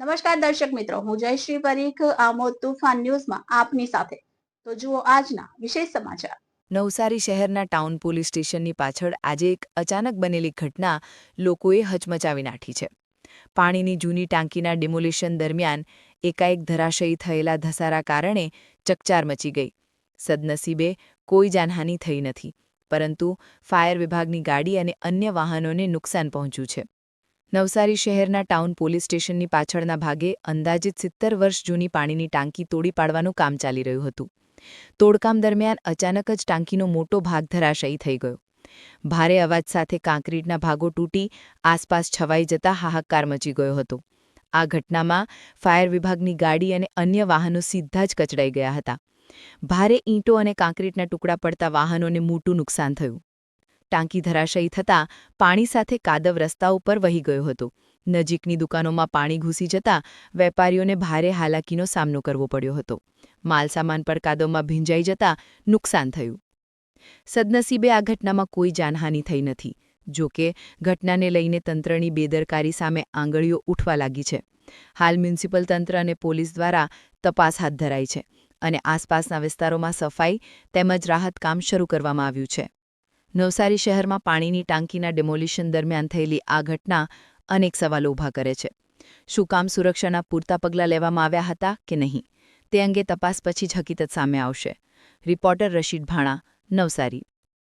નમસ્કાર દર્શક મિત્રો, હું જયશ્રી પરીખ, આમોદ તુફાન ન્યૂઝમાં આપની સાથે. તો જુઓ આજના વિશેષ સમાચાર. નવસારી શહેરના ટાઉન પોલીસ સ્ટેશનની પાછળ આજે એક અચાનક બનેલી ઘટના લોકોએ હચમચાવી નાખી છે. પાણીની જૂની ટાંકીના ડિમોલિશન દરમિયાન એકાએક ધરાશયી થયેલા ધસારા કારણે ચકચાર મચી ગઈ. સદનસીબે કોઈ જાનહાનિ થઈ નથી, પરંતુ ફાયર વિભાગની ગાડી અને અન્ય વાહનોને નુકસાન પહોંચ્યું છે. નવસારી શહેરના ટાઉન પોલીસ સ્ટેશનની પાછળના ભાગે અંદાજિત સિત્તેર વર્ષ જૂની પાણીની ટાંકી તોડી પાડવાનું કામ ચાલી રહ્યું હતું. તોડકામ દરમિયાન અચાનક જ ટાંકીનો મોટો ભાગ ધરાશયી થઈ ગયો. ભારે અવાજ સાથે કાંકરીટના ભાગો તૂટી આસપાસ છવાઈ જતા હાહાકાર મચી ગયો હતો. આ ઘટનામાં ફાયર વિભાગની ગાડી અને અન્ય વાહનો સીધા જ કચડાઈ ગયા હતા. ભારે ઈંટો અને કાંકરીટના ટુકડા પડતા વાહનોને મોટું નુકસાન થયું. ટાંકી ધરાશયી થતાં પાણી સાથે કાદવ રસ્તા ઉપર વહી ગયો હતો. નજીકની દુકાનોમાં પાણી ઘૂસી જતા વેપારીઓને ભારે હાલાકીનો સામનો કરવો પડ્યો હતો. માલસામાન પર કાદવમાં ભીંજાઈ જતા નુકસાન થયું. સદનસીબે આ ઘટનામાં કોઈ જાનહાનિ થઈ નથી. જો કે, ઘટનાને લઈને તંત્રની બેદરકારી સામે આંગળીઓ ઉઠવા લાગી છે. હાલ મ્યુનિસિપલ તંત્ર અને પોલીસ દ્વારા તપાસ હાથ ધરાઈ છે અને આસપાસના વિસ્તારોમાં સફાઈ તેમજ રાહત કામ શરૂ કરવામાં આવ્યું છે. નવસારી શહેરમાં પાણીની ટાંકીના ડિમોલિશન દરમિયાન થયેલી આ ઘટના અનેક સવાલો ઊભા કરે છે. શું કામ સુરક્ષાના પૂરતા પગલાં લેવામાં આવ્યા હતા કે નહીં? તે અંગે તપાસ પછી જ હકીકત સામે આવશે. રિપોર્ટર રશીદ ભાણા, નવસારી.